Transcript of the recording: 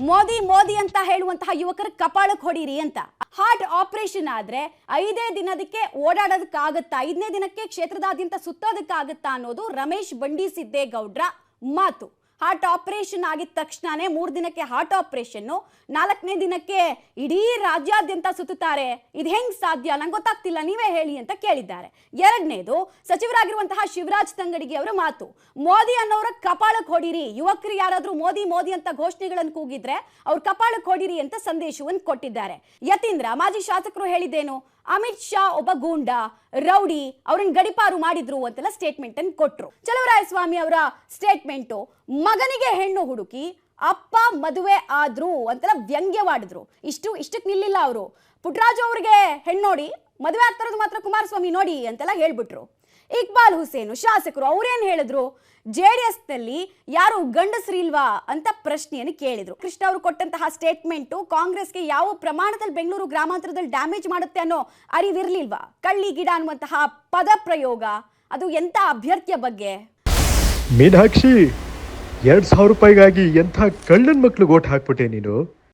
ಮೋದಿ ಮೋದಿ ಅಂತ ಹೇಳುವಂತಹ ಯುವಕರ ಕಪಾಳಕ್ಕೆ ಹೊಡೀರಿ ಅಂತ. ಹಾರ್ಟ್ ಆಪರೇಷನ್ ಆದ್ರೆ ಐದೇ ದಿನದಕ್ಕೆ ಓಡಾಡೋದಕ್ಕಾಗತ್ತಾ? ಐದನೇ ದಿನಕ್ಕೆ ಕ್ಷೇತ್ರದಾದ್ಯಂತ ಸುತ್ತೋದಕ್ಕಾಗತ್ತಾ ಅನ್ನೋದು ರಮೇಶ್ ಬಂಡಿ ಸಿದ್ದೇಗೌಡ್ರ ಮಾತು. ಹಾರ್ಟ್ ಆಪರೇಷನ್ ಆಗಿದ ತಕ್ಷಣನೇ ಮೂರು ದಿನಕ್ಕೆ ಹಾರ್ಟ್ ಆಪರೇಷನ್, ನಾಲ್ಕನೇ ದಿನಕ್ಕೆ ಇಡೀ ರಾಜ್ಯಾದ್ಯಂತ ಸುತ್ತುತ್ತಾರೆ. ಇದು ಹೆಂಗ್ ಸಾಧ್ಯ? ನಂಗೆ ಗೊತ್ತಾಗ್ತಿಲ್ಲ, ನೀವೇ ಹೇಳಿ ಅಂತ ಕೇಳಿದ್ದಾರೆ. ಎರಡನೇದು, ಸಚಿವರಾಗಿರುವಂತಹ ಶಿವರಾಜ್ ತಂಗಡಿಗೆ ಅವರ ಮಾತು. ಮೋದಿ ಅನ್ನೋರ ಕಪಾಳಕ್ಕೆ ಹೊಡಿರಿ. ಯುವಕರು ಯಾರಾದರೂ ಮೋದಿ ಮೋದಿ ಅಂತ ಘೋಷಣೆಗಳನ್ನು ಕೂಗಿದ್ರೆ ಅವ್ರ ಕಪಾಳಕ್ಕೆ ಹೊಡಿರಿ ಅಂತ ಸಂದೇಶವನ್ನು ಕೊಟ್ಟಿದ್ದಾರೆ. ಯತೀಂದ್ರ, ಮಾಜಿ ಶಾಸಕರು ಹೇಳಿದ್ದೇನು? ಅಮಿತ್ ಶಾ ಒಬ್ಬ ಗೂಂಡ, ರೌಡಿ, ಅವ್ರನ್ನ ಗಡಿಪಾರು ಮಾಡಿದ್ರು ಅಂತೆಲ್ಲ ಸ್ಟೇಟ್ಮೆಂಟ್ ಅನ್ನು ಕೊಟ್ರು. ಚಲವರಾಯಸ್ವಾಮಿ ಅವರ ಸ್ಟೇಟ್ಮೆಂಟು ಮಗನಿಗೆ ಹೆಣ್ಣು ಹುಡುಕಿ ಅಪ್ಪ ಮದುವೆ ಆದ್ರು ಅಂತೆಲ್ಲ ವ್ಯಂಗ್ಯವಾಡಿದ್ರು. ಇಷ್ಟು ಇಷ್ಟಕ್ಕೆ ನಿಲ್ಲಿಲ್ಲ ಅವರು. ಪುಟ್ರಾಜು ಅವ್ರಿಗೆ ಹೆಣ್ಣು ನೋಡಿ, ಮದುವೆ ಆಗ್ತಿರೋದು ಮಾತ್ರ ಕುಮಾರಸ್ವಾಮಿ ನೋಡಿ ಅಂತೆಲ್ಲ ಹೇಳ್ಬಿಟ್ರು. ಇಕ್ಬಾಲ್ ಹುಸೇನ್, ಶಾಸಕರು ಅವ್ರೇನ್ ಹೇಳಿದ್ರು? ಜೆ ಡಿ ನಲ್ಲಿ ಯಾರು ಗಂಡಸ್ರಿಲ್ವಾ ಅಂತ ಪ್ರಶ್ನೆಯನ್ನು ಕೇಳಿದ್ರು. ಕೃಷ್ಣ ಅವರು ಕೊಟ್ಟಂತಹ ಸ್ಟೇಟ್ಮೆಂಟು ಕಾಂಗ್ರೆಸ್ಗೆ ಯಾವ ಪ್ರಮಾಣದಲ್ಲಿ ಬೆಂಗಳೂರು ಗ್ರಾಮಾಂತರದಲ್ಲಿ ಡ್ಯಾಮೇಜ್ ಮಾಡುತ್ತೆ ಅನ್ನೋ ಅರಿವಿರ್ಲಿಲ್ವಾ? ಕಳ್ಳಿ ಗಿಡ ಅನ್ನುವಂತಹ ಪದ ಪ್ರಯೋಗ ಅದು ಎಂತ ಅಭ್ಯರ್ಥಿಯ ಬಗ್ಗೆ? ಮೀನಾಕ್ಷಿ ಎರಡ್ ಸಾವಿರ ರೂಪಾಯಿಗಾಗಿ ಎಂಥ ಕಳ್ಳನ ಮಕ್ಳಿಗೆ ಓಟ್ ಹಾಕ್ಬಿಟ್ಟೆ ನೀನು?